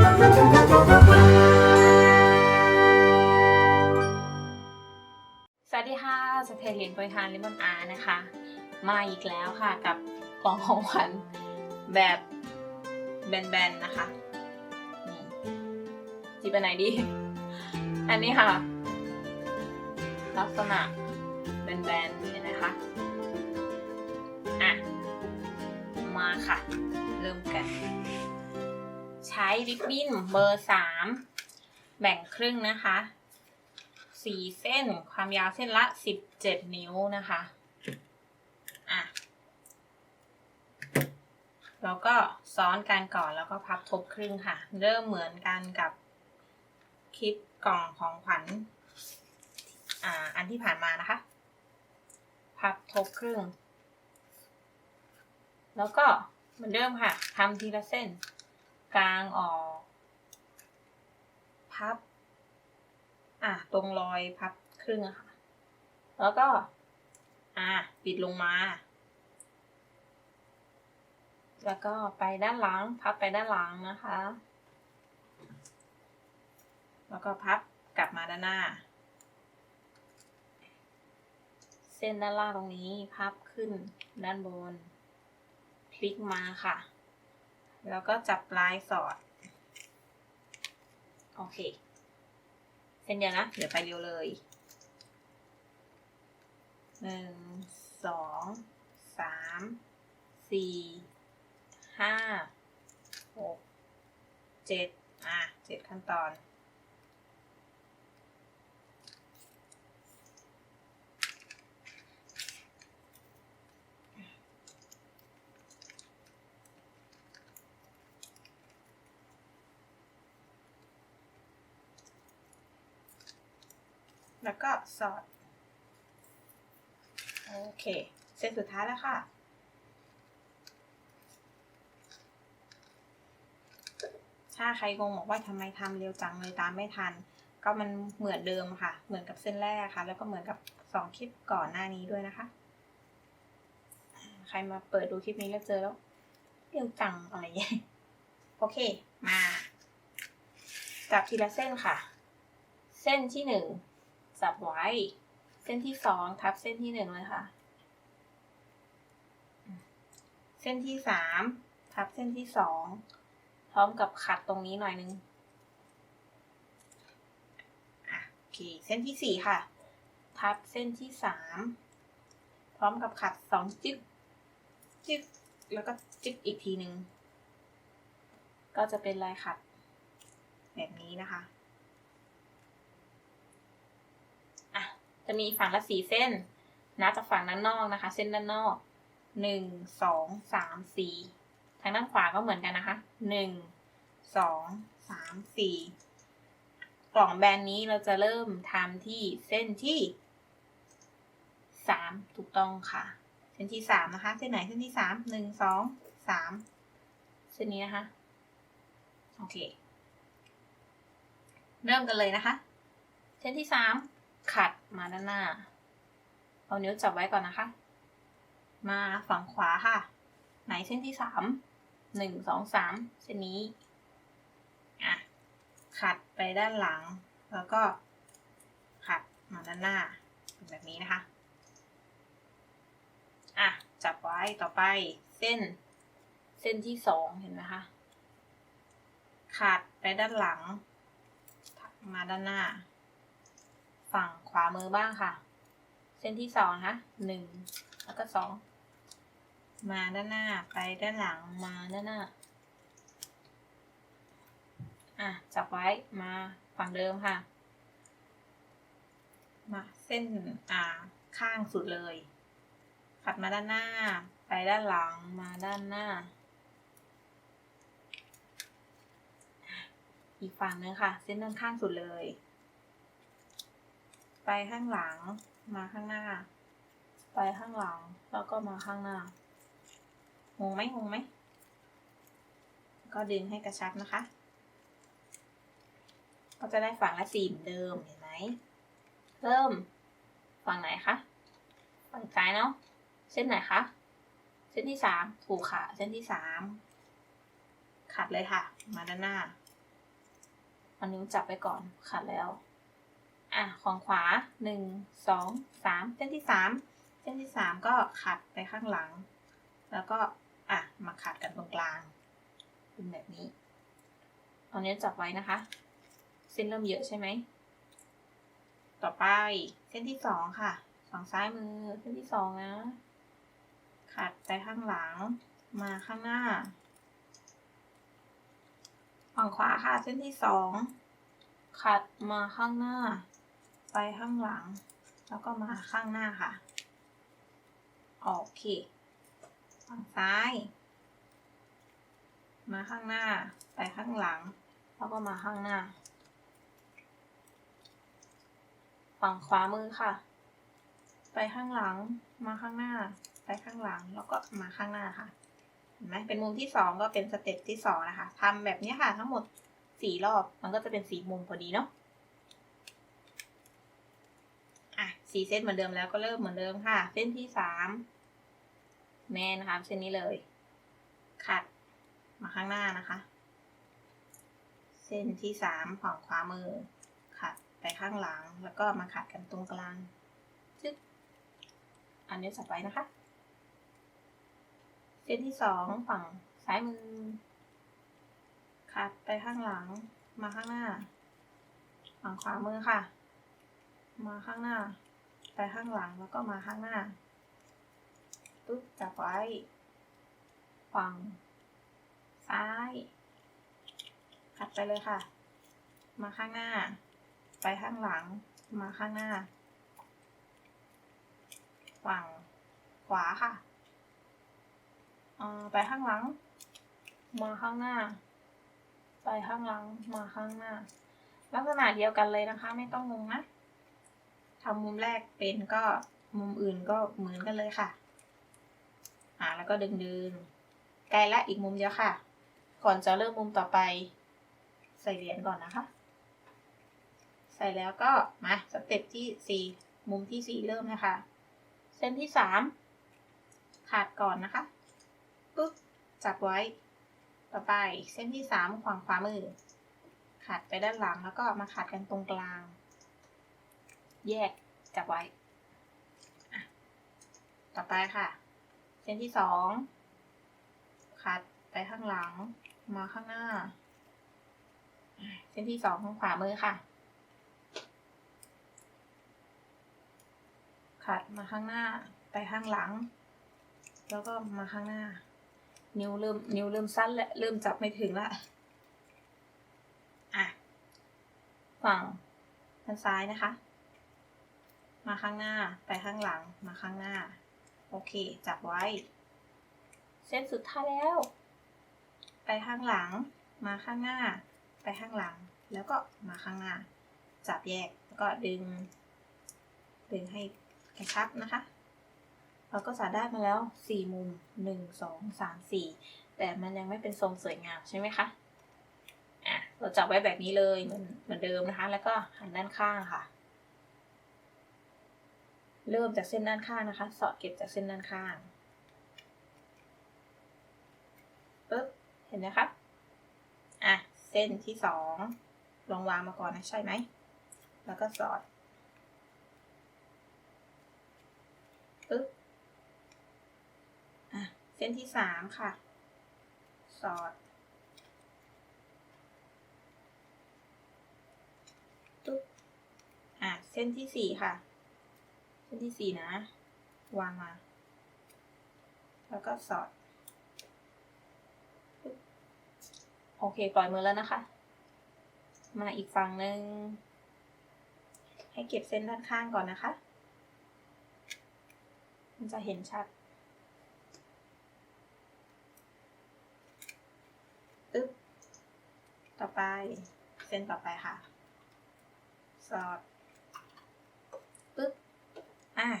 สวัสดีค่ะสเตลินบริหารลิมอนอาร์นะคะ มาอีกแล้วค่ะกับกล่องของขวัญแบบแบนๆนะคะจีบไปไหนดี อันนี้ค่ะ ลักษณะ ริบบิ้นเบอร์สามแบ่งครึ่งนะคะสี่เส้นความยาวเส้นละสิบเจ็ดนิ้วนะคะอะแล้วก็ซ้อนกันก่อนแล้วก็พับทบครึ่งค่ะ เริ่มเหมือนกันกับคลิปกล่องของขวัญอ่าอันที่ผ่านมานะคะ พับทบครึ่ง แล้วก็เหมือนเดิมค่ะทำทีละเส้น กลางออก พับ อะ ตรงรอยพับครึ่งอะค่ะ แล้วก็ อะ ปิดลงมา แล้วก็ไปด้านหลัง พับไปด้านหลังนะคะ แล้วก็พับกลับมาด้านหน้า เส้นด้านล่างตรงนี้ พับขึ้นด้านบน พลิกมาค่ะ แล้วก็จับปลายสอด โอเค เส้นเดียวนะ เดี๋ยวไปเร็วเลย หนึ่ง สอง สาม สี่ ห้า หก เจ็ด อะ เจ็ดขั้นตอน แล้วก็สอด โอเค เส้นสุดท้ายแล้วค่ะ ถ้าใครงงบอกว่าทำไมทำเร็วจังเลยตามไม่ทัน ก็มันเหมือนเดิมค่ะ เหมือนกับเส้นแรกค่ะ แล้วก็เหมือนกับสองคลิปก่อนหน้านี้ด้วยนะคะ ใครมาเปิดดูคลิปนี้แล้วเจอแล้วเร็วจังอะไรอย่างเงี้ยโอเค มา จับทีละเส้นค่ะ เส้นที่หนึ่ง จับไว้ เส้นที่สองทับเส้นที่หนึ่งเลยค่ะ เส้นที่สามทับเส้นที่สองพร้อมกับขัดตรงนี้หน่อยนึงโอเค เส้นที่สี่ค่ะ ทับเส้นที่สามพร้อมกับขัดสองจึ๊กจึ๊กแล้วก็จึ๊กอีกทีหนึ่งก็จะเป็นลายขัดแบบนี้นะคะ จะมีฝั่งละสี่เส้นนับจากฝั่งด้านนอกนะคะ เส้นด้านนอกหนึ่งสองสามสี่ทางด้านขวาก็เหมือนกันนะคะหนึ่งสองสามสี่กล่องแบนด์นี้เราจะเริ่มทำที่เส้นที่สามถูกต้องค่ะ เส้นที่สามนะคะ เส้นไหนเส้นที่สามหนึ่งสองสามเส้นนี้นะคะ โอเค เริ่มกันเลยนะคะ เส้นที่สามขัด มาด้านหน้า เอานิ้วจับไว้ก่อนนะคะ มาฝั่งขวาค่ะ ไหนเส้นที่สามหนึ่งสองสามเส้นนี้ อะ ขัดไปด้านหลัง แล้วก็ขัดมาด้านหน้า แบบนี้นะคะ อะ จับไว้ต่อไปเส้น เส้นที่สองเห็นไหมคะ ขัดไปด้านหลัง มาด้านหน้า ฝั่งขวามือบ้างค่ะ เส้นที่สองนะคะหนึ่งแล้วก็สองมาด้านหน้าไปด้านหลังมาด้านหน้าอะจับไว้มาฝั่งเดิมค่ะ มาเส้นอ่าข้างสุดเลย ขัดมาด้านหน้า ไปด้านหลังมาด้านหน้า อีกฝั่งนึงค่ะ เส้นด้านข้างสุดเลย ไปข้างหลัง มาข้างหน้า ไปข้างหลัง แล้วก็มาข้างหน้างงไหมงงไหม ก็ดึงให้กระชับนะคะ ก็จะได้ฝั่งละสี่เหมือนเดิมเห็นไหม เริ่ม ฝั่งไหนคะ ฝั่งซ้ายเนาะ เส้นไหนคะ เส้นที่สามถูกค่ะ เส้นที่สามขัดเลยค่ะ มาด้านหน้าเอานิ้วจับไปก่อน ขัดแล้ว อะของขวาหนึ่งสองสามเส้นที่สามเส้นที่สามก็ขัดไปข้างหลัง แล้วก็อะมาขัดกันตรงกลางเป็นแบบนี้เอานิ้จับไว้นะคะ เส้นเริ่มเยอะใช่ไหม ต่อไปเส้นที่สองค่ะฝั่งซ้ายมือเส้นที่สองนะ ขัดไปข้างหลัง มาข้างหน้า ฝั่งขวาค่ะเส้นที่สอง ขัดมาข้างหน้า ไปข้างหลัง แล้วก็มาข้างหน้าค่ะ โอเคฝั่งซ้าย มาข้างหน้า ไปข้างหลัง แล้วก็มาข้างหน้า ฝั่งขวามือค่ะ ไปข้างหลัง มาข้างหน้า ไปข้างหลัง แล้วก็มาข้างหน้าค่ะ เห็นไหมเป็นมุมที่สองก็เป็นสเต็ปที่สองนะคะทำแบบนี้ค่ะทั้งหมดสี่รอบ มันก็จะเป็นสี่มุมพอดีเนาะ อะ สี่เส้นเหมือนเดิมแล้วก็เริ่มเหมือนเดิมค่ะ เส้นที่สามแม่นะคะเส้นนี้เลย ขัดมาข้างหน้านะคะ เส้นที่สามฝั่งขวามือ ขัดไปข้างหลังแล้วก็มาขัดกันตรงกลางจึ๊กอันนี้จับไว้นะคะ เส้นที่สองฝั่งซ้ายมือ ขัดไปข้างหลังมาข้างหน้า ฝั่งขวามือค่ะ มาข้างหน้า ไปข้างหลังแล้วก็มาข้างหน้าปึ๊บจับไว้ ฝั่ง ซ้าย ขัดไปเลยค่ะ มาข้างหน้า ไปข้างหลัง มาข้างหน้า ฝั่ง ขวาค่ะไปข้างหลัง มาข้างหน้า ไปข้างหลัง มาข้างหน้า ลักษณะเดียวกันเลยนะคะ ไม่ต้องงงนะ ทำมุมแรกเป็นก็มุมอื่นก็เหมือนกันเลยค่ะ อ่าแล้วก็ดึงดึงใกล้ละอีกมุมเดียวค่ะ ก่อนจะเริ่มมุมต่อไป ใส่เหรียญก่อนนะคะ ใส่แล้วก็มาสเต็ปที่สี่มุมที่สี่เริ่มนะคะ เส้นที่สามขาดก่อนนะคะปึ๊บจับไว้ ต่อไปเส้นที่สามขวางขวามือขัดไปด้านหลังแล้วก็มาขัดกันตรงกลาง แยกจับไว้ ต่อไปค่ะ เส้นที่สองขัดไปข้างหลัง มาข้างหน้า เส้นที่สองข้างขวามือค่ะขัดมาข้างหน้าไปข้างหลัง แล้วก็มาข้างหน้า นิ้วเริ่มนิ้วเริ่มสั้นและเริ่มจับไม่ถึงละอะฝั่งด้านซ้ายนะคะ มาข้างหน้า ไปข้างหลัง มาข้างหน้า โอเค จับไว้เส้นสุดท้ายแล้ว ไปข้างหลัง มาข้างหน้า ไปข้างหลัง แล้วก็มาข้างหน้า จับแยก แล้วก็ดึง ดึงให้กระชับนะคะ เราก็สาได้มาแล้วสี่มุมหนึ่งสองสามสี่แต่มันยังไม่เป็นทรงสวยงามใช่ไหมคะอะเราจับไว้แบบนี้เลยเหมือนเหมือนเดิมนะคะ แล้วก็หันด้านข้างค่ะ เริ่มจากเส้นด้านข้างนะคะ สอดเก็บจากเส้นด้านข้างปึ๊บเห็นไหมคะอะเส้นที่สองลองวางมาก่อนนะใช่ไหม แล้วก็สอดปึ๊บอะเส้นที่สามค่ะ สอดตุ๊บอะเส้นที่สี่ค่ะ เส้นที่สี่นะ วางมา แล้วก็สอด โอเค ปล่อยมือแล้วนะคะ มาอีกฝั่งหนึ่ง ให้เก็บเส้นด้านข้างก่อนนะคะ มันจะเห็นชัดตึ๊บต่อไป เส้นต่อไปค่ะ สอด อะ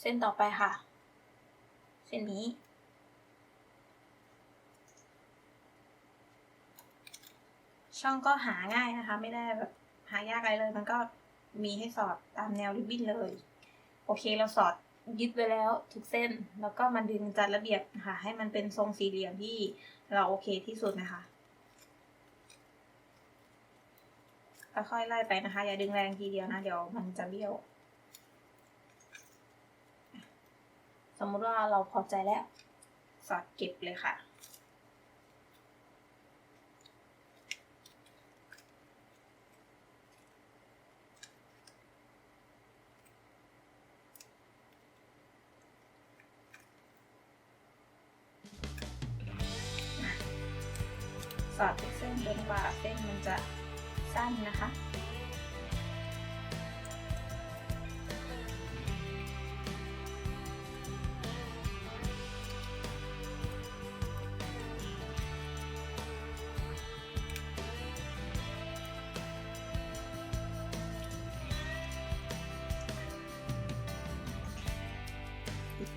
เส้นต่อไปค่ะ เส้นนี้ ช่องก็หาง่ายนะคะ ไม่ได้แบบหายากอะไรเลย มันก็มีให้สอดตามแนวริบบิ้นเลย โอเคเราสอดยึดไว้แล้วทุกเส้น แล้วก็มันดึงจัดระเบียบนะคะให้มันเป็นทรงสี่เหลี่ยมที่เราโอเคที่สุดนะคะค่อยๆไล่ไปนะคะ อย่าดึงแรงทีเดียวนะ เดี๋ยวมันจะเบี้ยว สมมุติว่าเราพอใจแล้ว สอดเก็บเลยค่ะ สอดเป็นเส้นจนกว่าเส้นมันจะสั้นนะคะ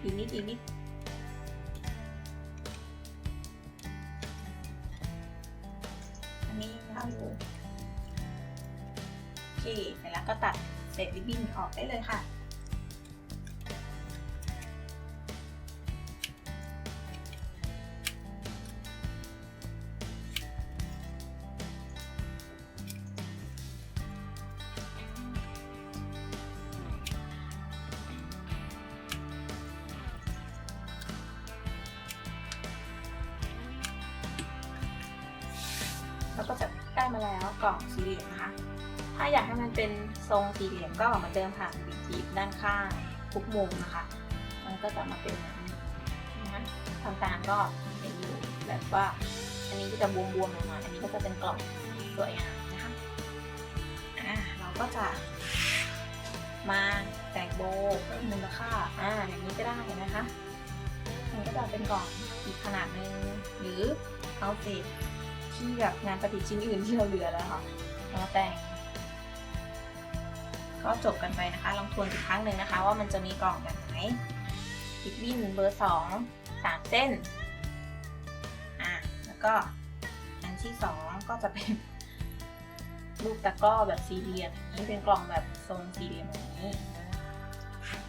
อีกนิดอีกนิดอันนี้ยาวอยู่โอเคเสร็จแล้วก็ตัดเศษริบบิ้นออกได้เลยค่ะ แล้วก็จะได้มาแล้วกล่องสี่เหลี่ยมนะคะ ถ้าอยากให้มันเป็นทรงสี่เหลี่ยมก็มาเติมผ่านบีบด้านข้างทุกมุมนะคะ มันก็จะมาเป็นแบบนี้นะทางการก็เห็นอยู่แบบว่า อันนี้ก็จะบวมๆหน่อยอันนี้ก็จะเป็นกล่องสวยงามนะคะอ่าเราก็จะมาแต่งโบเพิ่มมูลค่าอ่าอย่างนี้ก็ได้นะคะ มันก็จะเป็นกล่องอีกขนาดนึงหรือเอาเศษ ที่แบบงานประดิชิ้นอื่นที่เราเหลือแล้วค่ะมาแต่ง ก็จบกันไปนะคะ ลองทวนอีกครั้งหนึ่งนะคะ ว่ามันจะมีกล่องแบบไหนบิ๊กวินเบอร์สองสามเส้นอะแล้วก็อันที่สองก็จะเป็นลูกตะกร้อแบบสี่เหลี่ยมนี่เป็นกล่องแบบทรงสี่เหลี่ยมแบบนี้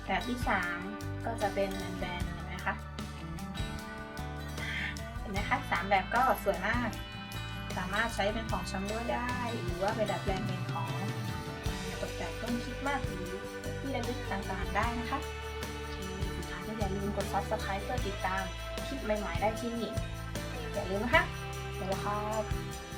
แบบที่สามก็จะเป็นแบนๆเห็นไหมคะเห็นไหมคะสามแบบก็สวยมาก สามารถใช้เป็นของชำร่วยได้ หรือว่าไปดัดแปลงเป็นของตกแต่งต้นคริดมากหรือที่ระลึกต่างๆได้นะคะสุดท้ายก็อย่าลืมกด subscribe เพื่อติดตามคลิปใหม่ๆได้ที่นี่อย่าลืมนะคะสวัสดีครับ